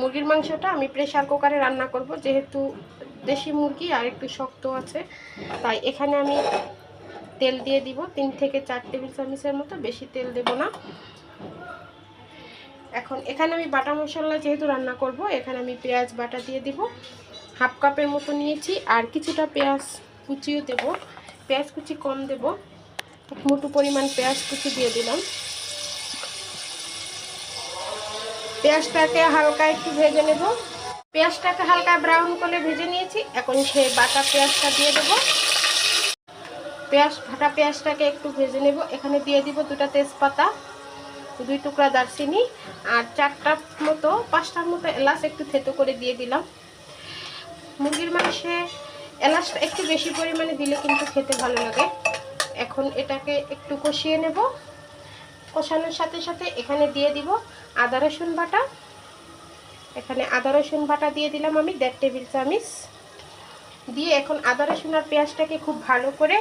মুরগির মাংসটা আমি প্রেশার কুকারে রান্না করব, যেহেতু দেশি মুরগি আর একটু শক্ত আছে, তাই এখানে আমি তেল দিয়ে দিব, তিন থেকে চার টেবিল চামচের মতো, বেশি তেল দেব না। এখন এখানে আমি বাটা মশলা যেহেতু রান্না করব, এখানে আমি পেঁয়াজ বাটা দিয়ে দিব, হাফ কাপের মতো নিয়েছি, আর কিছুটা পেঁয়াজ কুচিও দেব, পেঁয়াজ কুচি কম দেব মুঠো পরিমাণ পেঁয়াজ কুচি দিয়ে দিলাম। পেঁয়াজটাকে হালকা একটু ভেজে নেব। পেঁয়াজটাকে হালকা ব্রাউন করে ভেজে নিয়েছি। এখন সে বাটা পেঁয়াজটা দিয়ে দেবো। পেঁয়াজ, ভাটা পেঁয়াজটাকে একটু ভেজে নেব। এখানে দিয়ে দিব দুটা তেজপাতা, দুই টুকরা দারচিনি আর চারটার মতো, পাঁচটার মতো এলাচ একটু থেতো করে দিয়ে দিলাম। মুরগির মাংসে এলাচটা একটু বেশি পরিমাণে দিলে কিন্তু খেতে ভালো লাগে। এখন এটাকে একটু কষিয়ে নেব। কষানোর সাথে সাথে এখানে দিয়ে দিব আদা রসুন বাটা। এখানে আদা রসুন বাটা দিয়ে দিলাম আমি, দেড় টেবিল চামচ। দিয়ে এখন আদা রসুন আর পেঁয়াজটাকে খুব ভালো করে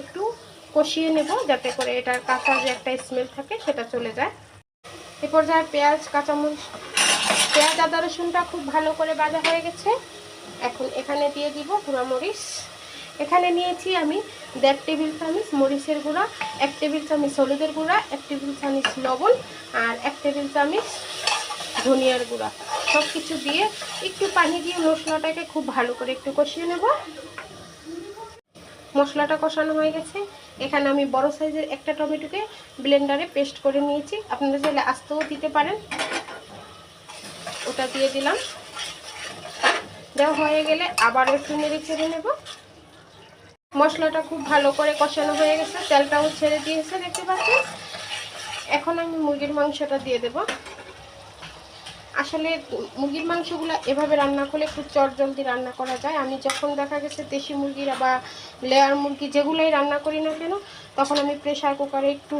একটু কষিয়ে নেব, যাতে করে এটার কাঁচা যে একটা স্মেল থাকে সেটা চলে যায়। এ পর্যায়ে পেঁয়াজ, কাঁচামরিচ, পেঁয়াজ, আদা রসুনটা খুব ভালো করে ভাজা হয়ে গেছে। এখন এখানে দিয়ে দিব গুঁড়ামরিচ। এখানে নিয়েছি আমি দেড় টেবিল চামচ মরিচের গুঁড়া, এক টেবিল চামচ হলুদের গুঁড়া, এক টেবিল চামচ লবণ আর এক টেবিল চামচ ধনিয়ার গুঁড়া। সব কিছু দিয়ে একটু পানি দিয়ে মশলাটাকে খুব ভালো করে একটু কষিয়ে নেব। মশলাটা কষানো হয়ে গেছে। এখানে আমি বড় সাইজের একটা টমেটোকে ব্লেন্ডারে পেস্ট করে নিয়েছি। আপনারা চাইলে আস্তেও দিতে পারেন। ওটা দিয়ে দিলাম। দেওয়া হয়ে গেলে আবারও একটু নেড়ে ছেড়ে নেব। মশলাটা খুব ভালো করে কষানো হয়ে গেছে, তেলটাও ছেড়ে দিয়েছে, দেখতে পাচ্ছেন? এখন আমি মুরগির মাংসটা দিয়ে দেব। আসলে মুরগির মাংসগুলো এভাবে রান্না করলে খুব চটজলদি রান্না করা যায়। আমি যখন দেখা গেছে দেশি মুরগির বা লেয়ার মুরগি যেগুলোই রান্না করি না কেন, তখন আমি প্রেশার কুকারে একটু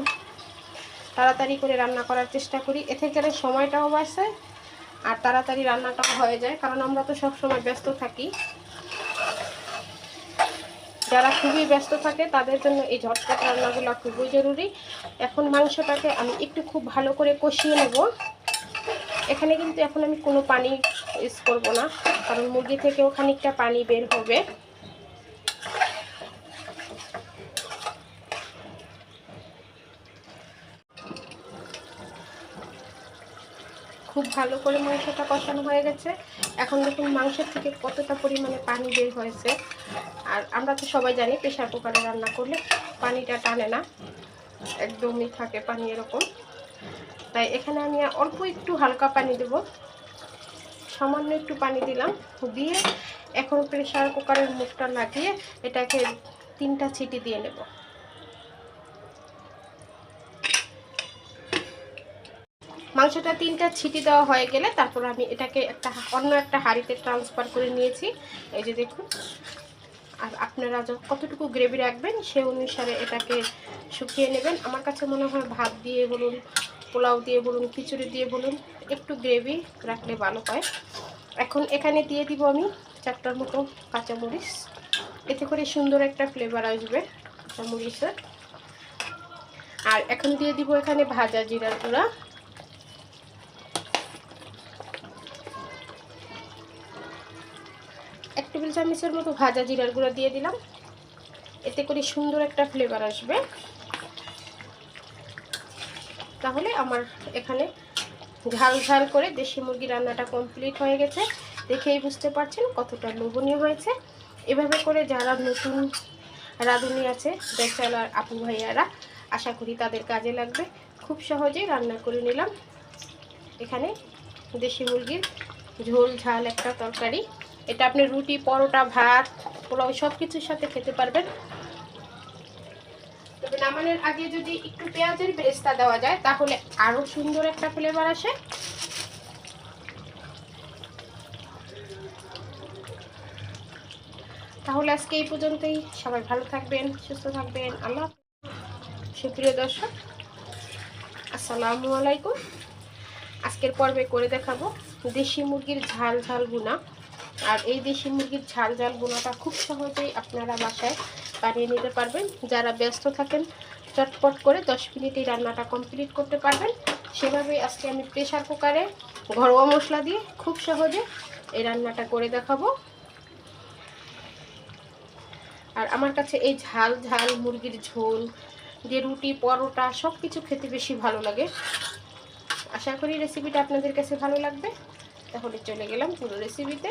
তাড়াতাড়ি করে রান্না করার চেষ্টা করি। এতে করে সময়টাও বাঁচে আর তাড়াতাড়ি রান্নাটাও হয়ে যায়, কারণ আমরা তো সব সময় ব্যস্ত থাকি। যারা খুবই ব্যস্ত থাকে, তাদের জন্য এই ঝটপট রান্নাগুলো খুবই জরুরি। এখন মাংসটাকে আমি একটু খুব ভালো করে কষিয়ে নেব। এখানে কিন্তু এখন আমি কোনো পানি ইউজ করব না, কারণ মুরগি থেকেও খানিকটা পানি বের হবে। খুব ভালো করে মাংসটা কষানো হয়ে গেছে। এখন দেখুন মাংসের থেকে কতটা পরিমাণে পানি বের হয়েছে। আর আমরা তো সবাই জানি প্রেশার কুকারে রান্না করলে পানিটা টানে না। একদমই থাকে পানি এরকম। তাই এখানে আমি অল্প একটু হালকা পানি দেব। সামান্য একটু পানি দিলাম। দিয়ে এখন প্রেশার কুকারের মুখটা লাগিয়ে এটাকে তিনটা ছিটি দিয়ে নেব। মাংসটা তিনটা ছিটি দেওয়া হয়ে গেলে তারপর আমি এটাকে একটা অন্য একটা হাঁড়িতে ট্রান্সফার করে নিয়েছি। এই যে দেখুন। আর আপনারা কতটুকু গ্রেভি রাখবেন সে অনুসারে এটাকে শুকিয়ে নেবেন। আমার কাছে মনে হয় ভাত দিয়ে বলুন, পোলাও দিয়ে বলুন, খিচুড়ি দিয়ে বলুন, একটু গ্রেভি রাখলে ভালো হয়। এখন এখানে দিয়ে দিব আমি চারটার মতো কাঁচামরিচ। এতে করে সুন্দর একটা ফ্লেভার আসবে কাঁচামরিচের। আর এখন দিয়ে দিব এখানে ভাজা জিরার গুঁড়া। এক টেবিল চামচের মতো ভাজা জিরার গুঁড়া দিয়ে দিলাম। এতে করে সুন্দর একটা ফ্লেভার আসবে। তাহলে আমার এখানে ঝাল ঝাল করে দেশি মুরগি রান্নাটা কমপ্লিট হয়ে গেছে। দেখেই বুঝতে পারছেন কতটা লোভনীয় হয়েছে। এভাবে করে যারা নতুন রাঁধুনি আছে বেচালার আপু ভাইয়ারা, আশা করি তাদের কাজে লাগবে। খুব সহজেই রান্না করে নিলাম। এখানে দেশি মুরগির ঝোল, ঝাল একটা তরকারি এটা আপনি রুটি, পরোটা, ভাত, পোলাও সব কিছুর সাথে খেতে পারবেন। তবে নামানোর আগে যদি একটু পেঁয়াজের বেরেস্তা দেওয়া যায়, তাহলে আরও সুন্দর একটা ফ্লেভার আসে। তাহলে আজকে এই পর্যন্তই। সবাই ভালো থাকবেন, সুস্থ থাকবেন। আল্লাহ সুপ্রিয় দর্শক, আসসালামু আলাইকুম। আজকের পর্বে করে দেখাবো। দেশি মুরগির ঝাল ঝাল গুনা আর এই দেশি মুরগির ঝাল ঝাল গুনাটা খুব সহজেই আপনারা বাসায় বানিয়ে নিতে পারবেন। যারা ব্যস্ত থাকেন, চটপট করে দশ মিনিটেই রান্নাটা কমপ্লিট করতে পারবেন। সেভাবেই আজকে আমি প্রেশার কুকারে ঘরোয়া মশলা দিয়ে খুব সহজে এই রান্নাটা করে দেখাবো। আর আমার কাছে এই ঝাল ঝাল মুরগির ঝোল যে রুটি, পরোটা সব কিছু খেতে বেশি ভালো লাগে। আশা করি রেসিপিটা আপনাদের কাছে ভালো লাগবে। তাহলে চলে গেলাম পুরো রেসিপিতে